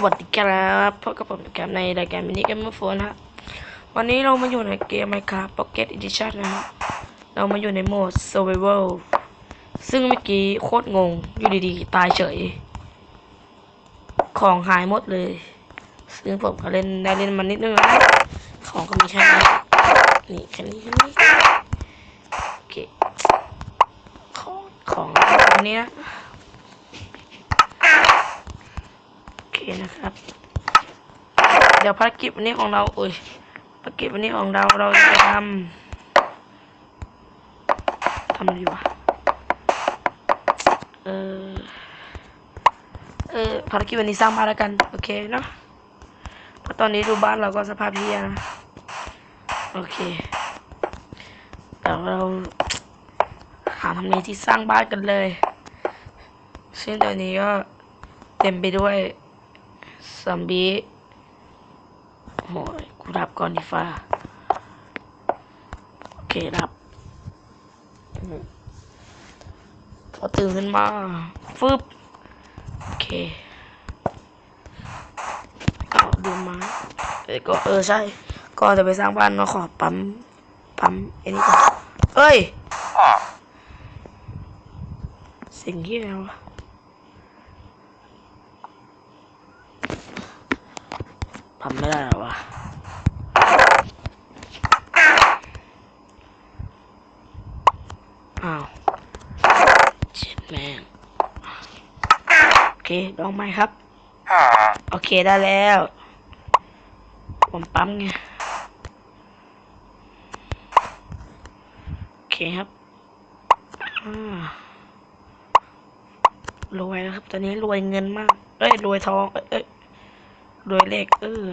วัสดีครับพบกับผมกับในรายการมินิเกมเมอร์โฟนฮะวันนี้เรามาอยู่ในเกม Minecraft Pocket Edition นะฮะเรามาอยู่ในโหมด Survival ซึ่งเมื่อกี้โคตรงง อยู่ดีๆ ตายเฉย ของหายหมดเลย ซึ่งผมก็เล่นได้เล่นมันนิดนึงนะของก็มีแค่นี้นี่แค่นี้แค่นี้โอเคของของอันนี้นะ โอเค นะครับ เดี๋ยวภารกิจวันนี้ของเราโอ้ยภารกิจวันนี้ของเราเราจะทำทำอะไรวะเออเออภารกิจวันนี้สร้างบ้านแล้วกัน โอเคเนาะเพราะตอนนี้ดูบ้านเราก็สภาพเฮียนะโอเคเดี๋ยวเราหาทำเลที่สร้างบ้านกันเลย ซึ่งตอนนี้ก็เต็มไปด้วย ซอมบี้โอ้ยกูรับก่อนดีฟ้าโอเครับอืมพอตื่นขึ้นมาฟึบโอเคเอาดูมาเอ้ยก็เออใช่ก่อนจะไปสร้างบ้านเราขอปั๊มปั๊มไอ้นี่ก่อนเอ้ยสิ่งที่อะไรวะ ทำไม่ได้หรอวะอ้าวเจ็ดแม่งโอเคลองไหมครับ โอเคได้แล้ว ผมปั๊มไง โอเคครับอ่ารวยแล้วครับ ตอนนี้รวยเงินมาก เอ้ย รวยทอง เอ้ย เอ้ยเลขเออ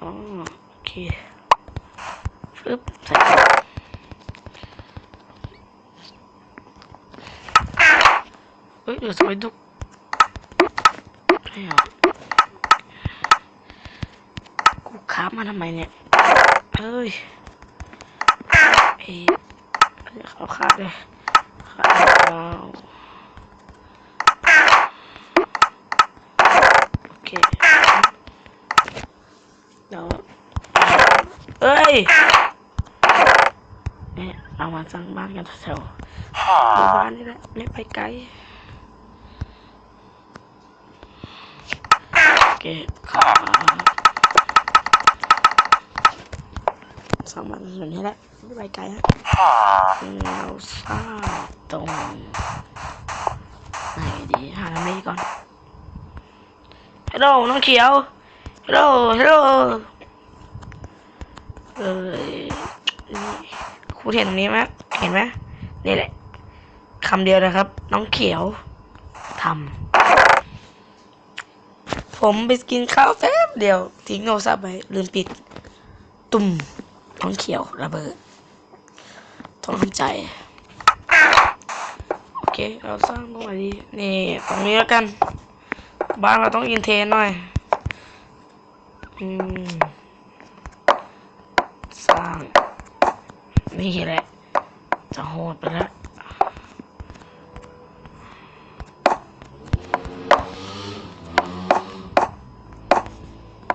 อ๋อโอเคฟึบใส่เฮ้ยเดี๋ยวสวยดุกไม่เอกูค้ามาทำไมเนี่ยเฮ้ยเอ้ยเขาขาดเลยขาดเอาโอเคเดี๋ยวเอ้ยเนี่ยเอามาสร้างบ้านกันแถวๆหมู่บ้านนี่แหละไม่ไปไกลโอเคครับสร้างบ้านส่วนนี้แหละไม่ไปไกลฮะเราสร้างตรงไหนดีหาทำเลก่อนฮัลโหลน้องเขียวฮัลโหลฮัลโหล เอ้ยครูเห็นตรงนี้ไหมเห็นไหมนี่แหละคำเดียวนะครับ น้องเขียวทำผมไปกินข้าวแป๊บเดียว ทิ้งโทรศัพท์ไปลืมปิด ตุ่มน้องเขียวระเบิดต้องทำใจ โอเค เราสร้างตรงไหนดีนี่ตรงนี้แล้วกัน บ้านเราต้องอินเทนหน่อย อืมาง นี่แหละ จะโหดไปแล้ว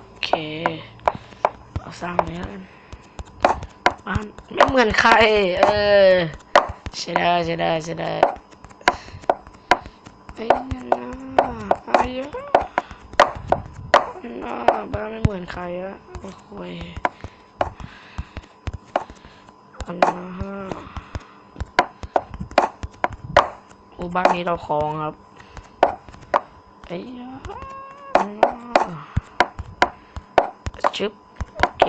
โอเค เอาสร้างนี้กันบ้านไม่เหมือนใคร เออใช่ได้ใช่ได้ใช่ได้ไอ้เนี่ยนะไอ้เยอะน่าบ้านไม่เหมือนใครอะโอ้โหย อันนะฮะอูบ้านนี้เราคลองครับไอ้ยะอันน่ะชึบโอเค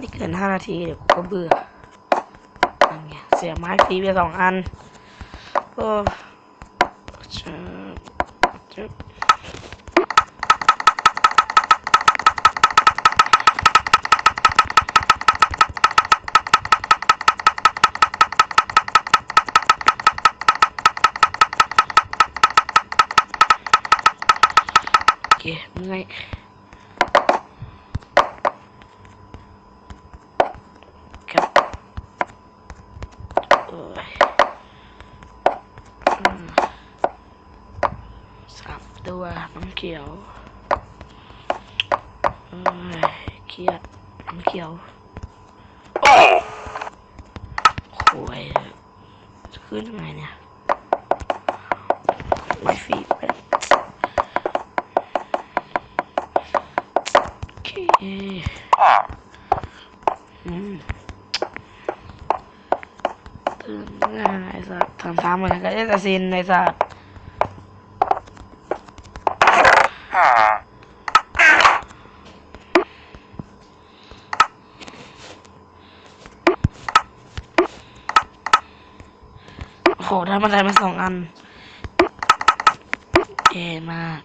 นี่เกินห้านาทีเดี๋ยวกูก็เบื่อนั่นไงเสียไม้ฟรีไปสองอันโอ้ชึบ Yep. โเคง่ายครับโอ้ยสามตัวน้ำเขียวโอ้ยเครียดน้ำเขียวโอ้โหยจะขึ้นยังไงเนี่ยไม่ฟี ไอ้สัสทำซ้ำเหมือนกันก็จะซินไอ้สัสโอ้โหได้มาได้มาสองอันเย่มาก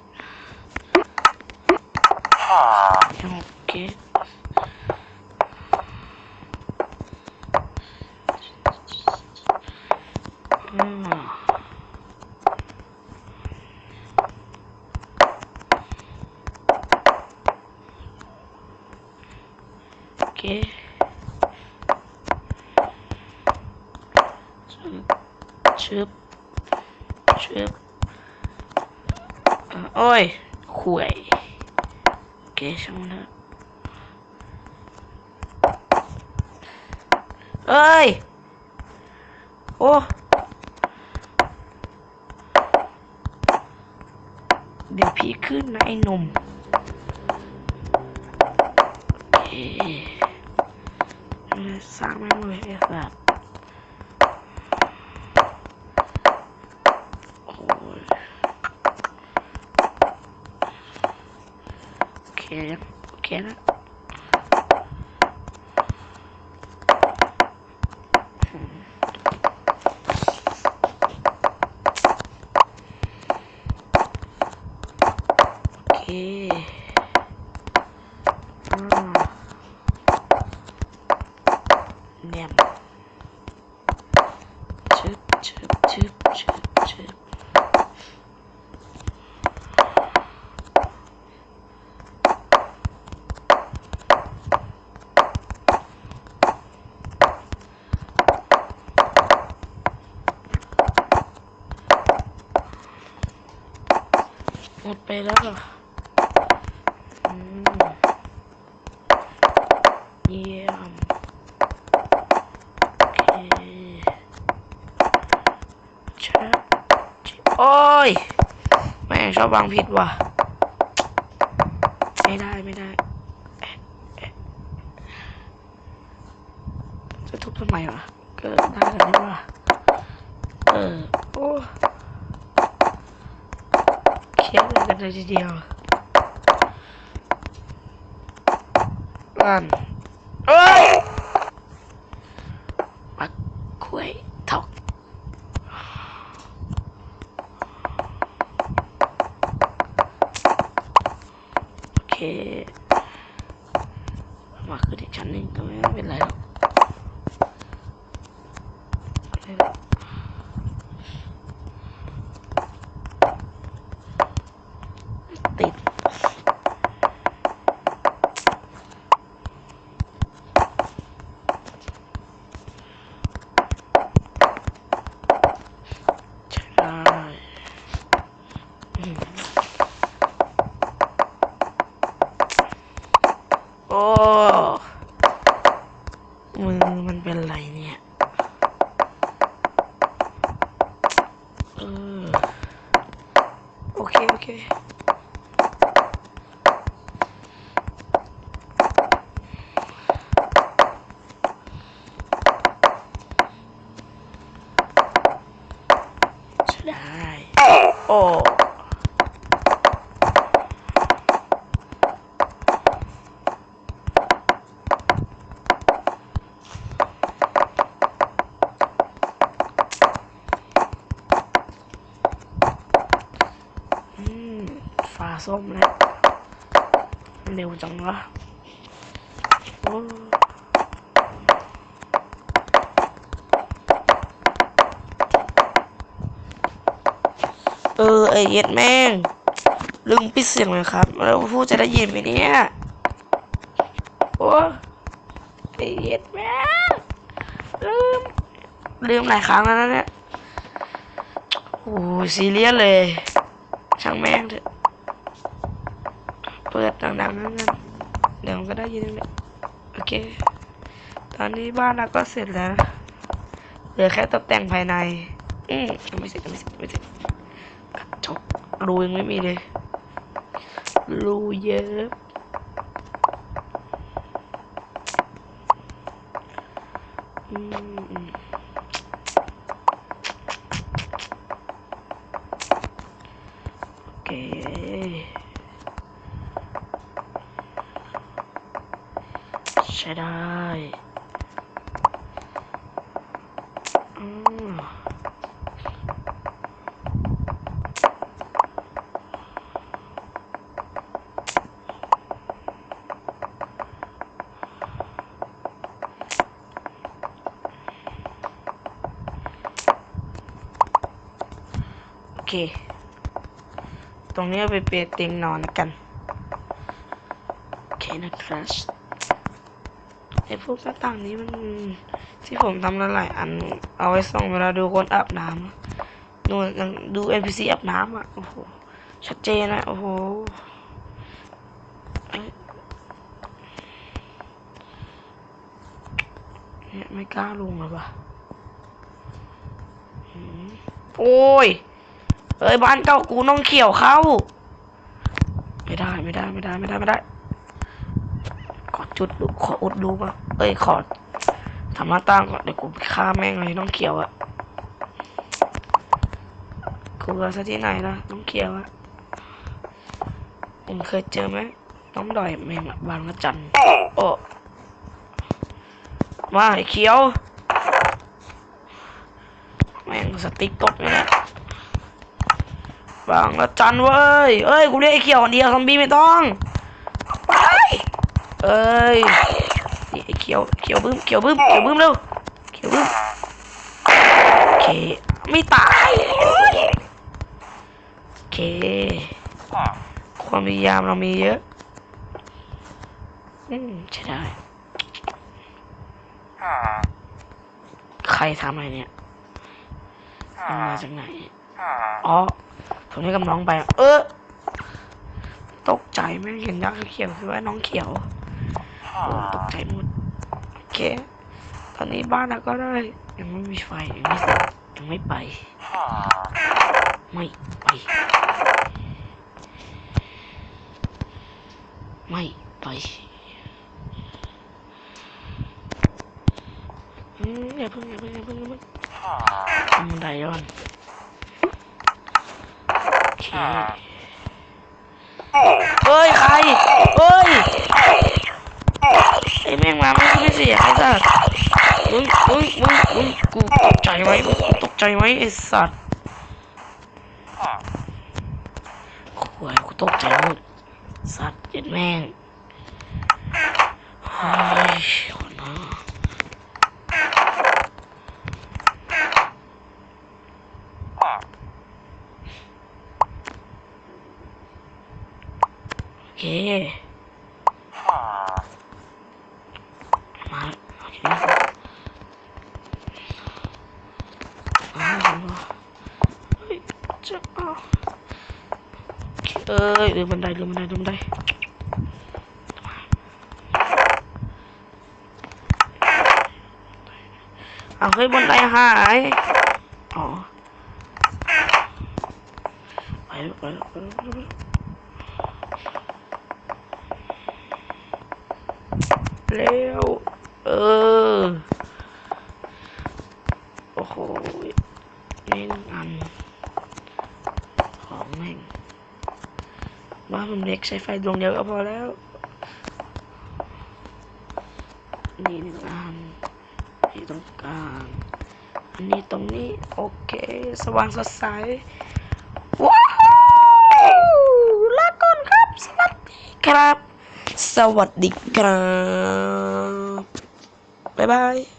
โอเคอืมโอเคชึบชึบอะโอ้ยข่วย โอเคช่างมันเถอะเอ้ยโอ้เดี๋ยวพี่ขึ้นนะไอ้หนุ่มโอเคสร้างแม่งเลยไอ้สัตว์โอ้ย โอเคยังโอเคนะโอเคอ่าแหนมชึบชึบชึบชึบชึบหมดไปแล้วเหรออืมเยี่ยม โอเคชัด โอ้ย แม่งชอบวางผิดว่ะ ไม่ได้ไม่ได้ จะทุบทำไมวะ เกิดได้แล้วนี่วะเออ โอ้เครียดเลยกันเลยทีเดียวลั่นเอ้ยมักคุยถอกโอเค มาขึ้นอีกชั้นหนึ่งก็ไม่เป็นไรหรอกไม่เป็นไรติด ใช่อืมโอ้ มือมันเป็นไรเนี่ย เออ โอเค โอเค ใช่ได้ โอ้ อืมฟ้าส้มแล้ว เร็วจังวะโอ้เออไอเย็ดแม่ง ลืมปิดเสียงเลยครับ แล้วพูดจะได้ยินไหมเนี่ย โอ้ไอเย็ดแม่ง ลืม ลืมหลายครั้งแล้วนะเนี่ย โอ้ซีเรียสเลย ช่างแม่งเถอะ ปิดดังๆนั่นนเดี๋ยวมันก็ได้ยินเองแหละโอเค ตอนนี้บ้านเราก็เสร็จแล้ว เหลือแค่ตกแต่งภายใน อืมยังไม่เสร็จยังไม่เสร็จยังไม่เสร็จกระจกรูยังไม่มีเลย รูเยอะอืม ใช้ได้อืมโอเคตรงนี้ไปเปลี่ยนเตียงนอนกัน โอเคนะครับ ไอ้พวกหน้าต่างนี้มันที่ผมทำหลายๆอัน เอาไว้ส่องเวลาดูคนอาบน้ำอะดูยังดู NPC อาบน้ำอะโอ้โหชัดเจนนะโอ้โหเนี่ยไม่กล้าลงเลยปะโอ้ยเอ้ยบ้านเก่ากูน้องเขียวเข้า ไม่ได้ไม่ได้ไม่ได้ไม่ได้ไม่ได้ จุดดูขออุดดูปะเอ้ยขอทำหน้าต่างก่อนเดี๋ยวกูไปฆ่าแม่งเลยน้องเขียวอะกูว่าซะที่ไหนล่ะน้องเขียวอะผมเคยเจอไหมน้องดอยแม่งบางละจันโอ้มาไอ้เขียว แม่งสติ๊กตกนี่แหละบางละจันเว้ยเอ้ยกูเรียกไอ้เขียวคนเดียวซอมบี้ไม่ต้อง เอ้ยนี่เขียวเขียวบึ้มเขียวบึ้มเขียวบึ้มเร็วเขียวบึ้มโอเคไม่ตายโอเค ความพยายามเรามีเยอะอืมใช่ได้ใครทำอะไรเนี่ยมันมาจากไหนอ๋อผมให้กับน้องไป เออ ตกใจแม่เห็นยักษ์เขียวคือว่าน้องเขียว โอ้ตกใจหมดโอเค ตอนนี้บ้านเราก็ได้ยังไม่มีไฟยังไม่ยังไม่ไป ไม่ไป ไม่ไปอืมอย่าเพิ่งอย่าเพิ่งอย่าเพิ่งอย่าเพิ่งทำไดก่อนโอเคเฮ้ย ใครเฮ้ย อ้แม่งมาไม่ไม่เสียไอ้สัสมึงมึงมึงมึงกูตกใจไหมมึงตกใจไหมไอ้สัสโอ้ยกูตกใจหมดสัตว์เจ็ดแม่งเฮ้ยคนน่าโอเค มาโอเคมาเฮ้ยจะเอา เอ้ยลืมบันไดลืมบันไดลืมบันไดเอาเฮ้ยบันไดหายอ๋อไปแล้วไปแล้วไปแล้วแล้วเร็วเออ โอ้โหนี่หนึ่งอัน ของแม่ง บ้านผมเล็กใช้ไฟดวงเดียวก็พอแล้ว นี่หนึ่งอันนี่ตรงกลางอันนี้ตรงนี้ โอเค สว่างสดใส ว้าวลาก่อนครับ สวัสดีครับ สวัสดีครับ บ๊ายบาย